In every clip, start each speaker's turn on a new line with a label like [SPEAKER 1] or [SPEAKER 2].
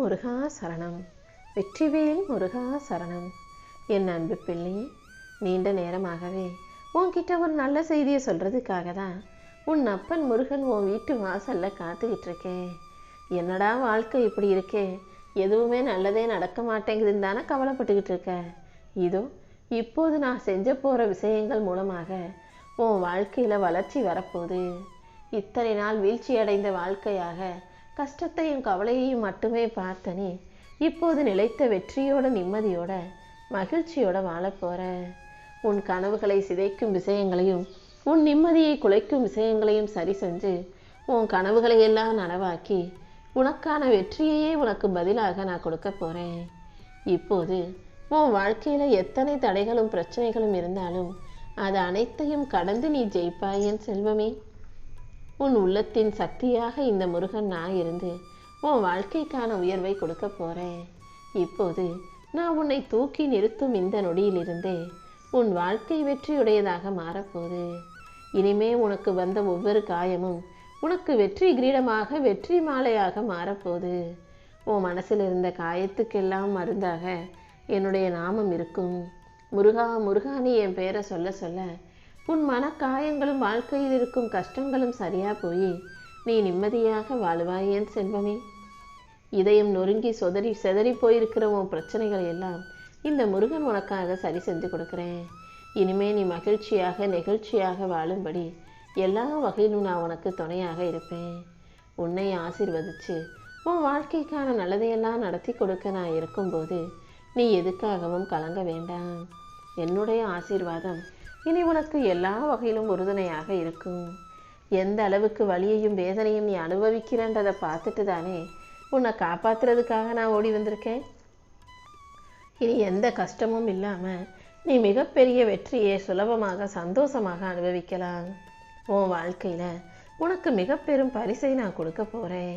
[SPEAKER 1] முருகா சரணம். வெற்றிவேல் முருகா சரணம். என் அன்பு பிள்ளை நீண்ட நேரமாகவே உன்கிட்ட ஒரு நல்ல செய்தியை சொல்கிறதுக்காக தான் உன் அப்பன் முருகன் உன் வீட்டு வாசலில் காத்துக்கிட்டு இருக்கேன் என்னடா வாழ்க்கை இப்படி இருக்கே? எதுவுமே நல்லதே நடக்க மாட்டேங்குதுன்னு தானே கவலைப்பட்டுக்கிட்டு இருக்க இதோ இப்போது நான் செஞ்ச போகிற விஷயங்கள் மூலமாக உன் வாழ்க்கையில் வளர்ச்சி வரப்போகுது. இத்தனை நாள் வீழ்ச்சி அடைந்த வாழ்க்கையாக கஷ்டத்தையும் கவலையையும் மட்டுமே பார்த்த நீ இப்போது நிலைத்த வெற்றியோட நிம்மதியோட மகிழ்ச்சியோட வாழப் போற. உன் கனவுகளை சிதைக்கும் விஷயங்களையும் உன் நிம்மதியை குலைக்கும் விஷயங்களையும் சரி செஞ்சு உன் கனவுகளை எல்லாம் நனவாக்கி உனக்கான வெற்றியையே உனக்கு பதிலாக நான் கொடுக்க போறேன். இப்போது உன் வாழ்க்கையில எத்தனை தடைகளும் பிரச்சனைகளும் இருந்தாலும் அது அனைத்தையும் கடந்து நீ ஜெயிப்பாய் என் செல்வமே. உன் உள்ளத்தின் சக்தியாக இந்த முருகன் நான் இருந்து உன் வாழ்க்கைக்கான உயர்வை கொடுக்க போகிறேன் இப்போது நான் உன்னை தூக்கி நிறுத்தும் இந்த நொடியிலிருந்தே உன் வாழ்க்கை வெற்றியுடையதாக மாறப்போகுது. இனிமே உனக்கு வந்த ஒவ்வொரு காயமும் உனக்கு வெற்றி கிரீடமாக வெற்றி மாலையாக மாறப்போகுது. உன் மனசில் இருந்த காயத்துக்கெல்லாம் மருந்தாக என்னுடைய நாமம் இருக்கும். முருகா முருகானி என் பெயரை சொல்ல சொல்ல உன் மனக்காயங்களும் வாழ்க்கையில் இருக்கும் கஷ்டங்களும் சரியா போய் நீ நிம்மதியாக வாழுவாய் என் செல்வமே. இதயம் நொறுங்கி சொதறி செதறி போயிருக்கிற உன் பிரச்சனைகள் எல்லாம் இந்த முருகன் உனக்காக சரி செஞ்சு கொடுக்குறேன். இனிமே நீ மகிழ்ச்சியாக நெகிழ்ச்சியாக வாழும்படி எல்லா வகையிலும் நான் உனக்கு துணையாக இருப்பேன். உன்னை ஆசிர்வதித்து உன் வாழ்க்கைக்கான நல்லதையெல்லாம் நடத்தி கொடுக்க நான் இருக்கும்போது நீ எதுக்காகவும் கலங்க வேண்டாம். என்னுடைய ஆசீர்வாதம் இனி உனக்கு எல்லா வகையிலும் உறுதுணையாக இருக்கும். எந்த அளவுக்கு வலியையும் வேதனையும் நீ அனுபவிக்கிறன்றதை பார்த்துட்டு தானே உன்னை காப்பாத்துறதுக்காக நான் ஓடி வந்திருக்கேன்? இனி எந்த கஷ்டமும் இல்லாமல் நீ மிகப்பெரிய வெற்றியை சுலபமாக சந்தோஷமாக அனுபவிக்கலாம். உன் வாழ்க்கையில் உனக்கு மிக பெரும் பரிசை நான் கொடுக்க போகிறேன்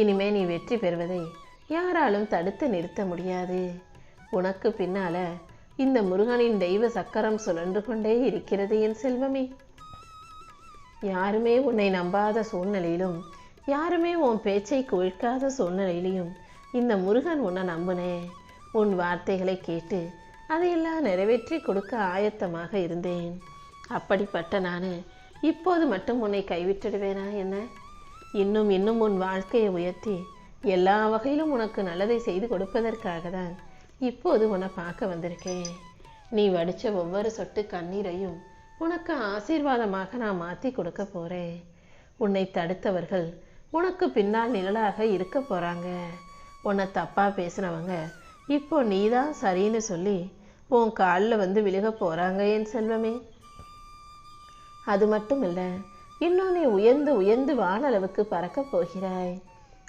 [SPEAKER 1] இனிமே நீ வெற்றி பெறுவதை யாராலும் தடுத்து நிறுத்த முடியாது. உனக்கு பின்னால இந்த முருகனின் தெய்வ சக்கரம் சுழன்று கொண்டே இருக்கிறது என் செல்வமே. யாருமே உன்னை நம்பாத சூழ்நிலையிலும் யாருமே உன் பேச்சை குவிழ்க்காத சூழ்நிலையிலையும் இந்த முருகன் உன்னை நம்புனே. உன் வார்த்தைகளை கேட்டு அதையெல்லாம் நிறைவேற்றி கொடுக்க ஆயத்தமாக இருந்தேன். அப்படிப்பட்ட நான் இப்போது மட்டும் உன்னை கைவிட்டுடுவேனா என்ன? இன்னும் இன்னும் உன் வாழ்க்கையை உயர்த்தி எல்லா வகையிலும் உனக்கு நல்லதை செய்து கொடுப்பதற்காக தான் இப்போது உன்னை பார்க்க வந்திருக்கேன். நீ வடித்த ஒவ்வொரு சொட்டு கண்ணீரையும் உனக்கு ஆசீர்வாதமாக நான் மாற்றி கொடுக்க போகிறேன் உன்னை தடுத்தவர்கள் உனக்கு பின்னால் நிழலாக இருக்க போகிறாங்க உன்னை தப்பாக பேசினவங்க இப்போ நீதான் சரின்னு சொல்லி உன் காலில் வந்து விழுக போகிறாங்க என் செல்வமே. அது மட்டும் இல்லை இன்னும் நீ உயர்ந்து உயர்ந்து வானளவுக்கு பறக்கப் போகிறாய்.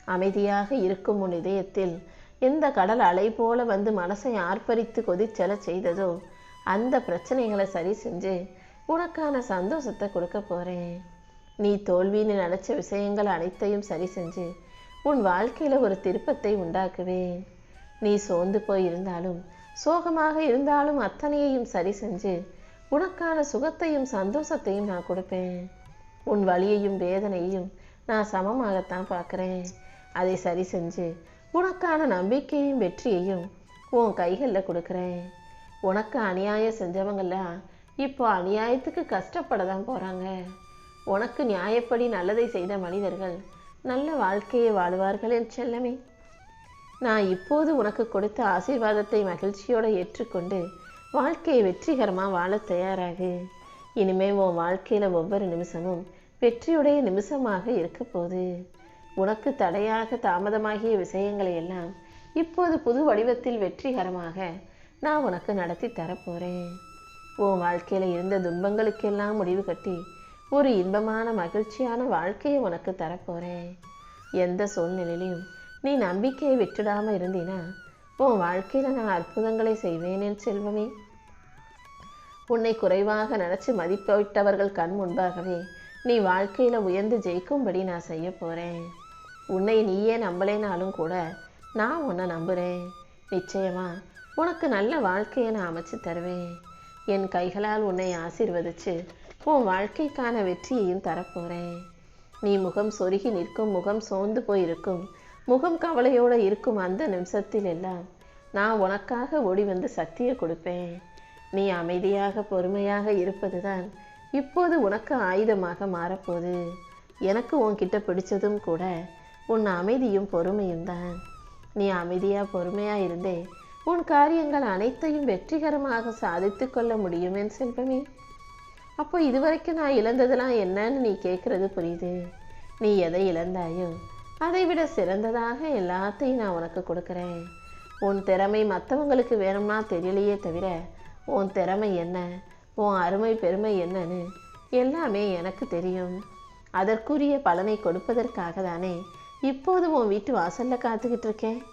[SPEAKER 1] அமைதியாக இருக்கும் உன் இதயத்தில் எந்த கடல் அலை போல வந்து மனசை ஆர்ப்பரித்து கொதிச்சல செய்ததோ அந்த பிரச்சனைகளை சரி செஞ்சு உனக்கான சந்தோஷத்தை கொடுக்க போறேன். நீ தோல்வின்னு நினைச்ச விஷயங்கள் அனைத்தையும் சரி செஞ்சு உன் வாழ்க்கையில ஒரு திருப்பத்தை உண்டாக்குவேன். நீ சோர்ந்து போய் இருந்தாலும் சோகமாக இருந்தாலும் அத்தனையையும் சரி செஞ்சு உனக்கான சுகத்தையும் சந்தோஷத்தையும் நான் கொடுப்பேன். உன் வலியையும் வேதனையையும் நான் சமமாகத்தான் பார்க்குறேன். அதை சரி செஞ்சு உனக்கான நம்பிக்கையும் வெற்றியையும் உன் கைகளில் கொடுக்குறேன். உனக்கு அநியாயம் செஞ்சவங்கெல்லாம் இப்போ அநியாயத்துக்கு கஷ்டப்பட தான் போகிறாங்க உனக்கு நியாயப்படி நல்லதை செய்த மனிதர்கள் நல்ல வாழ்க்கையை வாழுவார்கள் என் செல்லமே. நான் இப்போது உனக்கு கொடுத்த ஆசீர்வாதத்தை மகிழ்ச்சியோடு ஏற்றுக்கொண்டு வாழ்க்கையை வெற்றிகரமாக வாழ தயாராகு. இனிமே உன் வாழ்க்கையில் ஒவ்வொரு நிமிஷமும் வெற்றியுடைய நிமிஷமாக இருக்க போகுது. உனக்கு தடையாக தாமதமாகிய விஷயங்களை எல்லாம் இப்போது புது வடிவத்தில் வெற்றிகரமாக நான் உனக்கு நடத்தி தரப்போகிறேன் உன் வாழ்க்கையில் இருந்த துன்பங்களுக்கெல்லாம் முடிவு கட்டி ஒரு இன்பமான மகிழ்ச்சியான வாழ்க்கையை உனக்கு தரப்போகிறேன் எந்த சூழ்நிலையிலையும் நீ நம்பிக்கையை விட்டுடாமல் இருந்தினா உன் வாழ்க்கையில் நான் அற்புதங்களை செய்வேன் செல்வமே. உன்னை குறைவாக நினச்சி மதிப்பிட்டவர்கள் கண் முன்பாகவே நீ வாழ்க்கையில் உயர்ந்து ஜெயிக்கும்படி நான் செய்ய போகிறேன் உன்னை நீயே நம்பலேனாலும் கூட நான் உன்னை நம்புகிறேன் நிச்சயமா உனக்கு நல்ல வாழ்க்கையை நான் அமைச்சு தருவேன். என் கைகளால் உன்னை ஆசீர்வதிச்சு உன் வாழ்க்கைக்கான வெற்றியையும் தரப்போகிறேன் நீ முகம் சொருகி நிற்கும் முகம் சோர்ந்து போயிருக்கும் முகம் கவலையோடு இருக்கும் அந்த நிமிஷத்தில் எல்லாம் நான் உனக்காக ஓடி வந்து சக்தியை கொடுப்பேன். நீ அமைதியாக பொறுமையாக இருப்பதுதான் இப்போது உனக்கு ஆயுதமாக மாறப்போகுது. எனக்கு உன்கிட்ட பிடிச்சதும் கூட உன் அமைதியும் பொறுமையும் தான். நீ அமைதியாக பொறுமையாக இருந்தே உன் காரியங்கள் அனைத்தையும் வெற்றிகரமாக சாதித்து கொள்ள முடியும் என் செல்வமே. அப்போ இதுவரைக்கும் நான் இழந்ததெல்லாம் என்னன்னு நீ கேட்குறது புரியுது. நீ எதை இழந்தாயோ அதை விட சிறந்ததாக எல்லாத்தையும் நான் உனக்கு கொடுக்குறேன். உன் திறமை மற்றவங்களுக்கு வேணும்னா தெரியலையே தவிர உன் திறமை என்ன? உன் அருமை பெருமை என்னன்னு எல்லாமே எனக்கு தெரியும். அதற்குரிய பலனை கொடுப்பதற்காக தானே இப்போது உன் வீட்டு வாசலில் காத்துக்கிட்டு இருக்கேன்.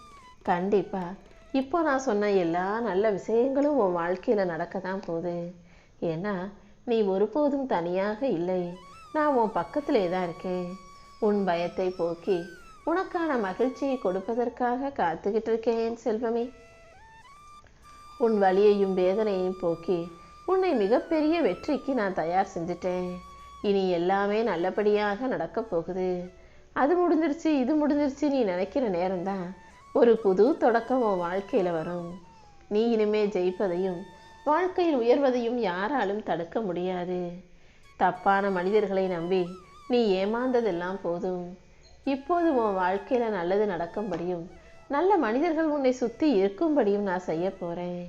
[SPEAKER 1] கண்டிப்பாக இப்போ நான் சொன்ன எல்லா நல்ல விஷயங்களும் உன் வாழ்க்கையில் நடக்க தான் போகுது. ஏன்னா நீ ஒருபோதும் தனியாக இல்லை. நான் உன் பக்கத்திலே தான் இருக்கேன். உன் பயத்தை போக்கி உனக்கான மகிழ்ச்சியை கொடுப்பதற்காக காத்துக்கிட்டு இருக்கேன் செல்வமே. உன் வலியையும் வேதனையும் போக்கி உன்னை மிகப்பெரிய வெற்றிக்கு நான் தயார் செஞ்சுட்டேன். இனி எல்லாமே நல்லபடியாக நடக்கப் போகுது. அது முடிஞ்சிருச்சு இது முடிஞ்சிருச்சு நீ நினைக்கிற நேரம்தான் ஒரு புது தொடக்கம் உன் வாழ்க்கையில் வரும். நீ இனிமே ஜெயிப்பதையும் வாழ்க்கையில் உயர்வதையும் யாராலும் தடுக்க முடியாது. தப்பான மனிதர்களை நம்பி நீ ஏமாந்ததெல்லாம் போதும். இப்போது உன் வாழ்க்கையில் நல்லது நடக்கும்படியும் நல்ல மனிதர்கள் உன்னை சுற்றி இருக்கும்படியும் நான் செய்ய போகிறேன்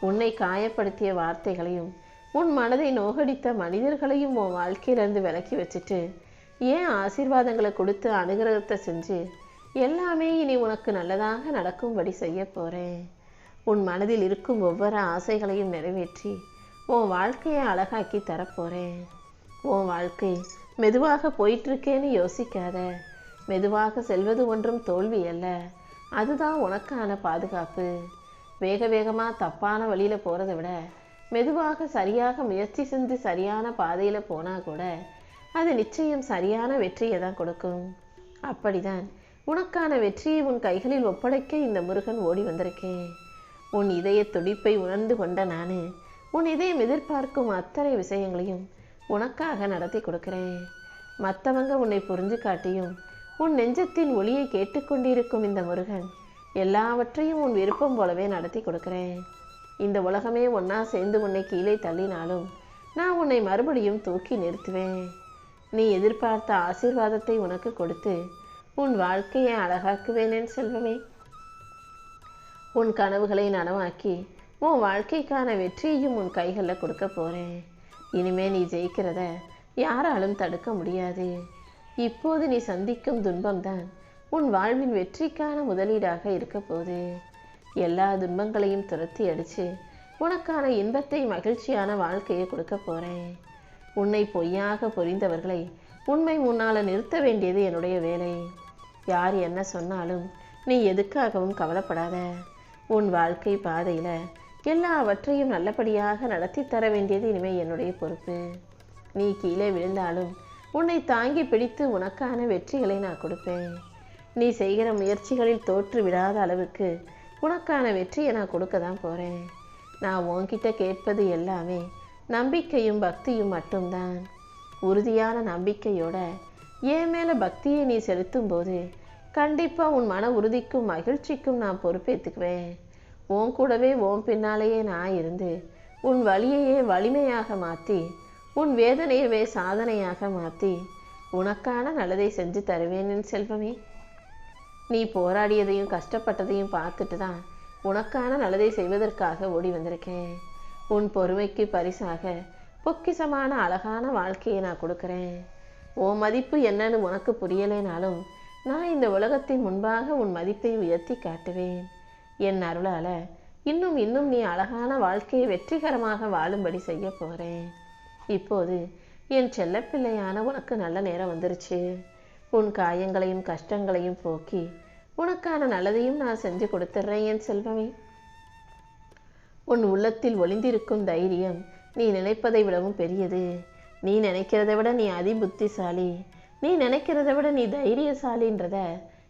[SPEAKER 1] உன்னை காயப்படுத்திய வார்த்தைகளையும் உன் மனதை நோகடித்த மனிதர்களையும் உன் வாழ்க்கையிலிருந்து விலக்கி வச்சுட்டு ஏன் ஆசீர்வாதங்களை கொடுத்து அனுகிரகத்தை செஞ்சு எல்லாமே இனி உனக்கு நல்லதாக நடக்கும்படி செய்ய போகிறேன் உன் மனதில் இருக்கும் ஒவ்வொரு ஆசைகளையும் நிறைவேற்றி உன் வாழ்க்கையை அழகாக்கி தரப்போகிறேன் உன் வாழ்க்கை மெதுவாக போயிட்டுருக்கேன்னு யோசிக்காத. மெதுவாக செல்வது ஒன்றும் தோல்வி அல்ல. அதுதான் உனக்கான பாதுகாப்பு. வேக வேகமாக தப்பான வழியில் போகிறத விட மெதுவாக சரியாக முயற்சி செஞ்சு சரியான பாதையில் போனால் கூட அது நிச்சயம் சரியான வெற்றியை தான் கொடுக்கும். அப்படிதான். உனக்கான வெற்றியை உன் கைகளில் ஒப்படைக்க இந்த முருகன் ஓடி வந்திருக்கேன். உன் இதய துடிப்பை உணர்ந்து கொண்ட நான் உன் இதயம் எதிர்பார்க்கும் அத்தனை விஷயங்களையும் உனக்காக நடத்தி கொடுக்கிறேன். மற்றவங்க உன்னை புரிஞ்சு காட்டியும் உன் நெஞ்சத்தின் ஒளியை கேட்டுக்கொண்டிருக்கும் இந்த முருகன் எல்லாவற்றையும் உன் விருப்பம் போலவே நடத்தி கொடுக்கிறேன். இந்த உலகமே ஒன்றா சேர்ந்து உன்னை கீழே தள்ளினாலும் நான் உன்னை மறுபடியும் தூக்கி நிறுத்துவேன். நீ எதிர்பார்த்த ஆசீர்வாதத்தை உனக்கு கொடுத்து உன் வாழ்க்கையை அழகாக்குவேனேன் செல்வமே. உன் கனவுகளை நனவாக்கி உன் வாழ்க்கைக்கான வெற்றியையும் உன் கைகளில் கொடுக்க போகிறேன் இனிமே நீ ஜெயிக்கிறத யாராலும் தடுக்க முடியாது. இப்போது நீ சந்திக்கும் துன்பம்தான் உன் வாழ்வின் வெற்றிக்கான முதலீடாக இருக்க போகுது. எல்லா துன்பங்களையும் துரத்தி அடித்து உனக்கான இன்பத்தை மகிழ்ச்சியான வாழ்க்கையை கொடுக்க போகிறேன் உன்னை பொய்யாக பொறிந்தவர்களை உண்மை முன்னால் நிறுத்த வேண்டியது என்னுடைய வேலை. யார் என்ன சொன்னாலும் நீ எதுக்காகவும் கவலைப்படாத. உன் வாழ்க்கை பாதையில் எல்லாவற்றையும் நல்லபடியாக நடத்தி தர வேண்டியது இனிமே என்னுடைய பொறுப்பு. நீ கீழே விழுந்தாலும் உன்னை தாங்கி பிடித்து உனக்கான வெற்றிகளை நான் கொடுப்பேன். நீ செய்கிற முயற்சிகளில் தோற்று விடாத அளவுக்கு உனக்கான வெற்றியை நான் கொடுக்க தான் போகிறேன் நான் உன்கிட்ட கேட்பது எல்லாமே நம்பிக்கையும் பக்தியும் மட்டும்தான். உறுதியான நம்பிக்கையோட என் மேலே பக்தியை நீ செலுத்தும் போது கண்டிப்பாக உன் மன உறுதிக்கும் மகிழ்ச்சிக்கும் நான் பொறுப்பேற்றுக்குவேன் உன் கூடவே உன் பின்னாலேயே நான் இருந்து உன் வழியையே வலிமையாக மாற்றி உன் வேதனையவே சாதனையாக மாற்றி உனக்கான நல்லதை செஞ்சு தருவேன் என் செல்வமே. நீ போராடியதையும் கஷ்டப்பட்டதையும் பார்த்துட்டு தான் உனக்கான நல்லதை செய்வதற்காக ஓடி வந்திருக்கேன். உன் பொறுமைக்கு பரிசாக பொக்கிசமான அழகான வாழ்க்கையை நான் கொடுக்குறேன். உன் மதிப்பு என்னன்னு உனக்கு புரியலைனாலும் நான் இந்த உலகத்தின் முன்பாக உன் மதிப்பை உயர்த்தி காட்டுவேன். என் அருளால இன்னும் இன்னும் நீ அழகான வாழ்க்கையை வெற்றிகரமாக வாழும்படி செய்ய போகிறேன் இப்போது என் செல்லப்பிள்ளையான உனக்கு நல்ல நேரம் வந்துருச்சு. உன் காயங்களையும் கஷ்டங்களையும் போக்கி உனக்கான நல்லதையும் நான் செஞ்சு கொடுத்துட்றேன் என் செல்வமே. உன் உள்ளத்தில் ஒளிந்திருக்கும் தைரியம் நீ நினைப்பதை விடவும் பெரியது. நீ நினைக்கிறதை விட நீ அதி புத்திசாலி நீ நினைக்கிறத விட நீ தைரியசாலின்றத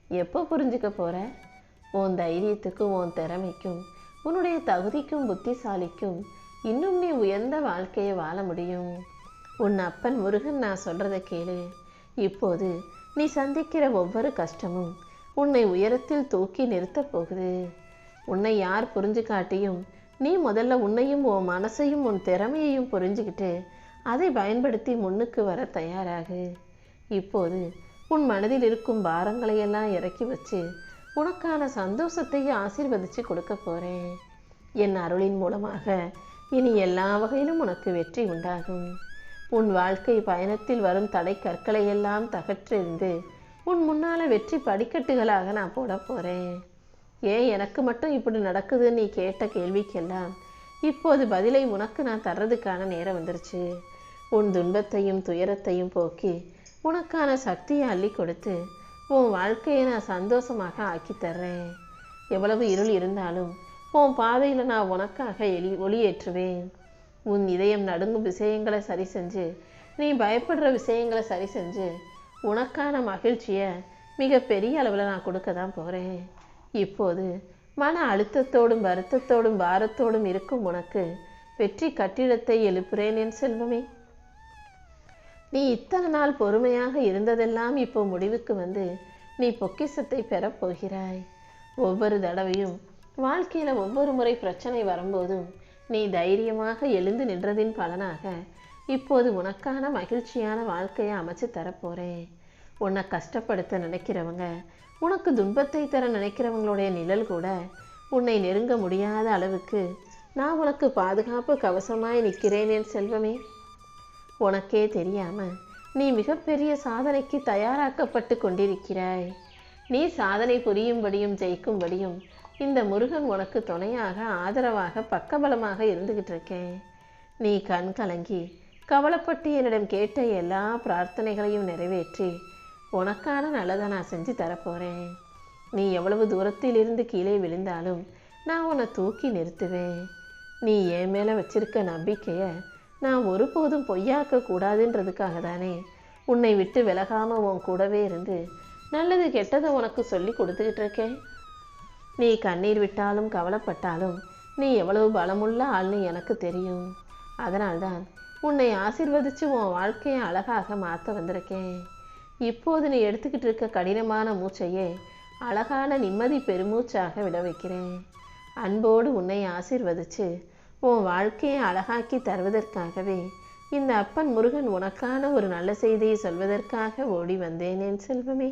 [SPEAKER 1] எப்போ புரிஞ்சுக்க போற? உன் தைரியத்துக்கும் உன் திறமைக்கும் உன்னுடைய தகுதிக்கும் புத்திசாலிக்கும் இன்னும் நீ உயர்ந்த வாழ்க்கையை வாழ முடியும். உன் அப்பன் முருகன் நான் சொல்றத கேளு. இப்போது நீ சந்திக்கிற ஒவ்வொரு கஷ்டமும் உன்னை உயரத்தில் தூக்கி நிறுத்தப் போகுது. உன்னை யார் புரிஞ்சு காட்டியும் நீ முதல்ல உன்னையும் உன் மனசையும் உன் திறமையையும் புரிஞ்சுக்கிட்டு அதை பயன்படுத்தி முன்னுக்கு வர தயாராகு. இப்போது உன் மனதில் இருக்கும் பாரங்களையெல்லாம் இறக்கி வச்சு உனக்கான சந்தோஷத்தையும் ஆசிர்வதித்து கொடுக்க போகிறேன் என் அருளின் மூலமாக இனி எல்லா வகையிலும் உனக்கு வெற்றி உண்டாகும். உன் வாழ்க்கை பயணத்தில் வரும் தடை கற்களை எல்லாம் தகற்றெறிந்து உன் முன்னால வெற்றி படிக்கட்டுகளாக நான் போட போகிறேன் ஏன் எனக்கு மட்டும் இப்படி நடக்குதுன்னு நீ கேட்ட கேள்விக்கெல்லாம் இப்போது பதிலை உனக்கு நான் தர்றதுக்கான நேரம் வந்துருச்சு. உன் துன்பத்தையும் துயரத்தையும் போக்கி உனக்கான சக்தியை அள்ளி கொடுத்து உன் வாழ்க்கையை நான் சந்தோஷமாக ஆக்கி தர்றேன். எவ்வளவு இருள் இருந்தாலும் உன் பாதையில் நான் உனக்காக எலி ஒளியேற்றுவேன். உன் இதயம் நடுங்கும் விஷயங்களை சரி செஞ்சு நீ பயப்படுற விஷயங்களை சரி செஞ்சு உனக்கான மகிழ்ச்சியை மிக பெரிய அளவில் நான் கொடுக்க தான் போகிறேன் இப்போது மன அழுத்தத்தோடும் வருத்தத்தோடும் பாரத்தோடும் இருக்கும் உனக்கு வெற்றி கட்டிடத்தை எழுப்புறேன் என் செல்வமே. நீ இத்தனை நாள் பொறுமையாக இருந்ததெல்லாம் இப்போ முடிவுக்கு வந்து நீ பொக்கிசத்தை பெறப் போகிறாய். ஒவ்வொரு தடவையும் வாழ்க்கையில் ஒவ்வொரு முறை பிரச்சனை வரும்போதும் நீ தைரியமாக எழுந்து நின்றதின் பலனாக இப்போது உனக்கான மகிழ்ச்சியான வாழ்க்கையை அமைச்சு தரப்போகிறேன் உன்னை கஷ்டப்படுத்த நினைக்கிறவங்க உனக்கு துன்பத்தை தர நினைக்கிறவங்களுடைய நிழல் கூட உன்னை நெருங்க முடியாத அளவுக்கு நான் உனக்கு பாதுகாப்பு கவசமாய் நிற்கிறேன் என் செல்வமே. உனக்கே தெரியாம நீ மிகப்பெரிய சாதனைக்கு தயாராக்கப்பட்டு கொண்டிருக்கிறாய். நீ சாதனை புரியும்படியும் ஜெயிக்கும்படியும் இந்த முருகன் உனக்கு துணையாக ஆதரவாக பக்கபலமாக இருந்துகிட்டு இருக்கேன். நீ கண் கலங்கி கவலைப்பட்டு என்னிடம் கேட்ட எல்லா பிரார்த்தனைகளையும் நிறைவேற்றி உனக்கான நல்லதை நான் செஞ்சு தரப்போகிறேன் நீ எவ்வளவு தூரத்தில் இருந்து கீழே விழுந்தாலும் நான் உன்னை தூக்கி நிறுத்துவேன். நீ என் மேலே வச்சிருக்க நம்பிக்கையை நான் ஒருபோதும் பொய்யாக்க கூடாதுன்றதுக்காக தானே உன்னை விட்டு விலகாமல் உன் கூடவே இருந்து நல்லது கெட்டதை உனக்கு சொல்லி கொடுத்துக்கிட்டு இருக்கேன். நீ கண்ணீர் விட்டாலும் கவலைப்பட்டாலும் நீ எவ்வளவு பலமுள்ள ஆள்னு எனக்கு தெரியும். அதனால்தான் உன்னை ஆசிர்வதித்து உன் வாழ்க்கையை அழகாக மாற்ற வந்திருக்கேன். இப்போது நீ எடுத்துக்கிட்டு இருக்க கடினமான மூச்சையே அழகான நிம்மதி பெருமூச்சாக விட வைக்கிறேன் அன்போடு உன்னை ஆசிர்வதித்து உன் வாழ்க்கையை அழகாக்கி தருவதற்காகவே இந்த அப்பன் முருகன் உனக்கான ஒரு நல்ல செய்தியை சொல்வதற்காக ஓடி வந்தேன் என் செல்வமே.